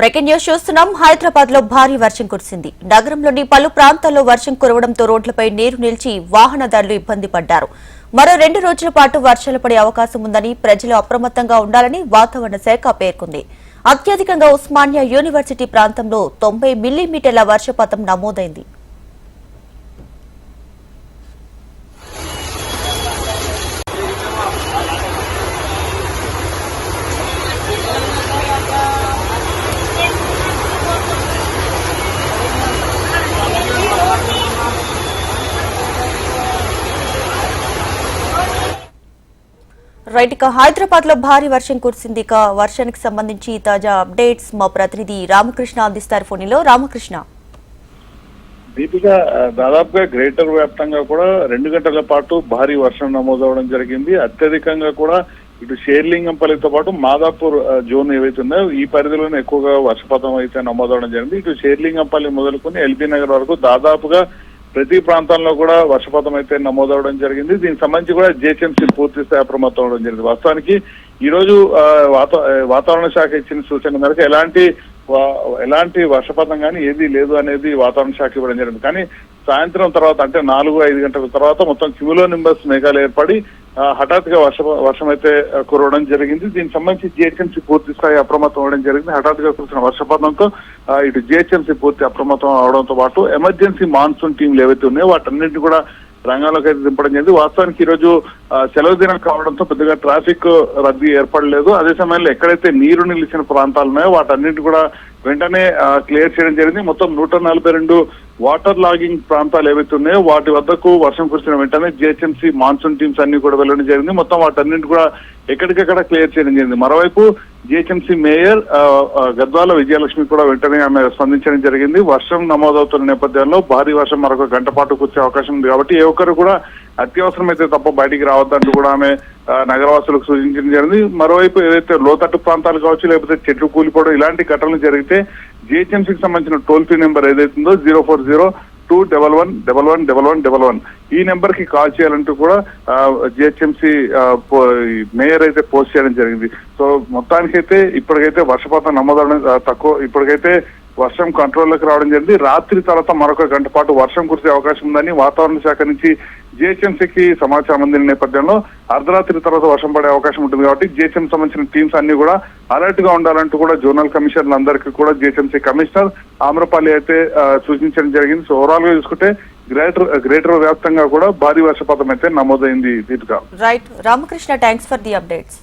Breaking news చూస్తున్నాం. హైదరాబాద్లో భారీ వర్షం కురిసింది. నగరంలోని పలు ప్రాంతాల్లో వర్షం కురవడంతో రోడ్లపై నీరు నిలిచి వాహనదారులు ఇబ్బంది పడ్డారు. మరో రెండు రోజుల పాటు వర్షాలు పడే అవకాశం ఉందని ప్రజలు అప్రమత్తంగా ఉండాలని వాతావరణ శాఖ పేర్కొంది. అత్యధికంగా ఉస్మానియా యూనివర్సిటీ ప్రాంతంలో తొంభై మిల్లీమీటర్ల వర్షపాతం నమోదైంది. రైట్ ఇక హైదరాబాద్లో భారీ వర్షం కురిసింది. ఇక వర్షానికి సంబంధించి తాజా అప్డేట్స్ మా ప్రతినిధి రామకృష్ణ అందిస్తారు ఫోన్లో. రామకృష్ణ. దీపిక దాదాపుగా గ్రేటర్ వ్యాప్తంగా కూడా రెండు గంటల పాటు భారీ వర్షం నమోదవడం జరిగింది. అత్యధికంగా కూడా ఇటు షేర్లింగంపల్లితో పాటు మాదాపూర్ జోన్ ఏవైతే ఉన్నాయో ఈ పరిధిలోనే ఎక్కువగా వర్షపాతం అయితే నమోదవడం జరిగింది. ఇటు షేర్లింగంపల్లి మొదలుకొని ఎల్బీ నగర్ వరకు దాదాపుగా ప్రతి ప్రాంతంలో కూడా వర్షపాతం అయితే నమోదవడం జరిగింది. దీనికి సంబంధించి కూడా జిహెచ్ఎంసీ పూర్తి స్థాయి అప్రమత్తం అవడం జరిగింది. వాస్తవానికి ఈ రోజు ఆ, వాతావరణ శాఖ ఇచ్చిన సూచన మేరకు ఎలాంటి ఎలాంటి వర్షపాతం కానీ ఏది లేదు అనేది వాతావరణ శాఖ ఇవ్వడం జరిగింది. కానీ సాయంత్రం తర్వాత అంటే నాలుగు ఐదు గంటల తర్వాత మొత్తం క్యూలో నింబర్స్ మేఘాలు ఏర్పడి ఆ, హఠాత్తుగా వర్ష వర్షం అయితే కురవడం జరిగింది. దీనికి సంబంధించి జిహెచ్ఎంసీ పూర్తి స్థాయి అప్రమత్తం అవడం జరిగింది. హఠాత్తుగా కురిసిన వర్షపాతంతో ఇటు జిహెచ్ఎంసీ పూర్తి అప్రమత్తం అవడంతో పాటు ఎమర్జెన్సీ మాన్సూన్ టీంలు ఏవైతే ఉన్నాయో వాటన్నింటినీ కూడా రంగంలోకి అయితే దింపడం జరిగింది. వాస్తవానికి ఈ రోజు ఆ, సెలవు దినం కావడంతో పెద్దగా ట్రాఫిక్ రద్దీ ఏర్పడలేదు. అదే సమయంలో ఎక్కడైతే నీరు నిలిచిన ప్రాంతాలు ఉన్నాయో వాటన్నింటి కూడా వెంటనే క్లియర్ చేయడం జరిగింది. మొత్తం నూట నలభై రెండు వాటర్ లాగింగ్ ప్రాంతాలు ఏవైతే ఉన్నాయో వాటి వద్దకు వర్షం కురిసిన వెంటనే జిహెచ్ఎంసీ మాన్సూన్ టీమ్స్ అన్ని కూడా వెళ్ళడం జరిగింది. మొత్తం వాటన్నింటి కూడా ఎక్కడికక్కడ క్లియర్ చేయడం జరిగింది. మరోవైపు జిహెచ్ఎంసీ మేయర్ గద్వాల విజయలక్ష్మి కూడా వెంటనే ఆమె స్పందించడం జరిగింది. వర్షం నమోదవుతున్న నేపథ్యంలో భారీ వర్షం మరొక గంట పాటు కురిసే అవకాశం ఉంది. కాబట్టి ఏ ఒక్కరు కూడా అత్యవసరమైతే తప్ప బయటికి రావద్దంటూ కూడా ఆమె నగరవాసులకు సూచించడం జరిగింది. మరోవైపు ఏదైతే లోతట్టు ప్రాంతాలు కావచ్చు లేకపోతే చెట్లు కూలిపోవడం ఇలాంటి ఘటనలు జరిగితే జిహెచ్ఎంసీకి సంబంధించిన టోల్ ఫ్రీ నెంబర్ ఏదైతుందో zero four zero two double one double one double one double one. ఈ నెంబర్కి కాల్ చేయాలంటూ కూడా జిహెచ్ఎంసీ మేయర్ అయితే పోస్ట్ చేయడం జరిగింది. సో మొత్తానికైతే ఇప్పటికైతే వర్షపాతం నమోదవడం తక్కువ ఇప్పటికైతే వర్షం కంట్రోల్లోకి రావడం జరిగింది. రాత్రి తర్వాత మరొక గంట పాటు వర్షం కురిసే అవకాశం ఉందని వాతావరణ శాఖ నుంచి జిహెచ్ఎంసీకి సమాచారం అందిన నేపథ్యంలో అర్ధరాత్రి తర్వాత వర్షం పడే అవకాశం ఉంటుంది కాబట్టి జిహెచ్ఎం సంబంధించిన టీమ్స్ అన్ని కూడా అలర్ట్గా ఉండాలంటూ కూడా జోనల్ కమిషనర్లు అందరికీ కూడా జిహెచ్ఎంసీ కమిషనర్ ఆమ్రపాలి అయితే సూచించడం జరిగింది. సో ఓవరాల్గా చూసుకుంటే గ్రేటర్ గ్రేటర్ వ్యాప్తంగా కూడా భారీ వర్షపాతం అయితే నమోదైంది Deepika right Ramakrishna thanks for the updates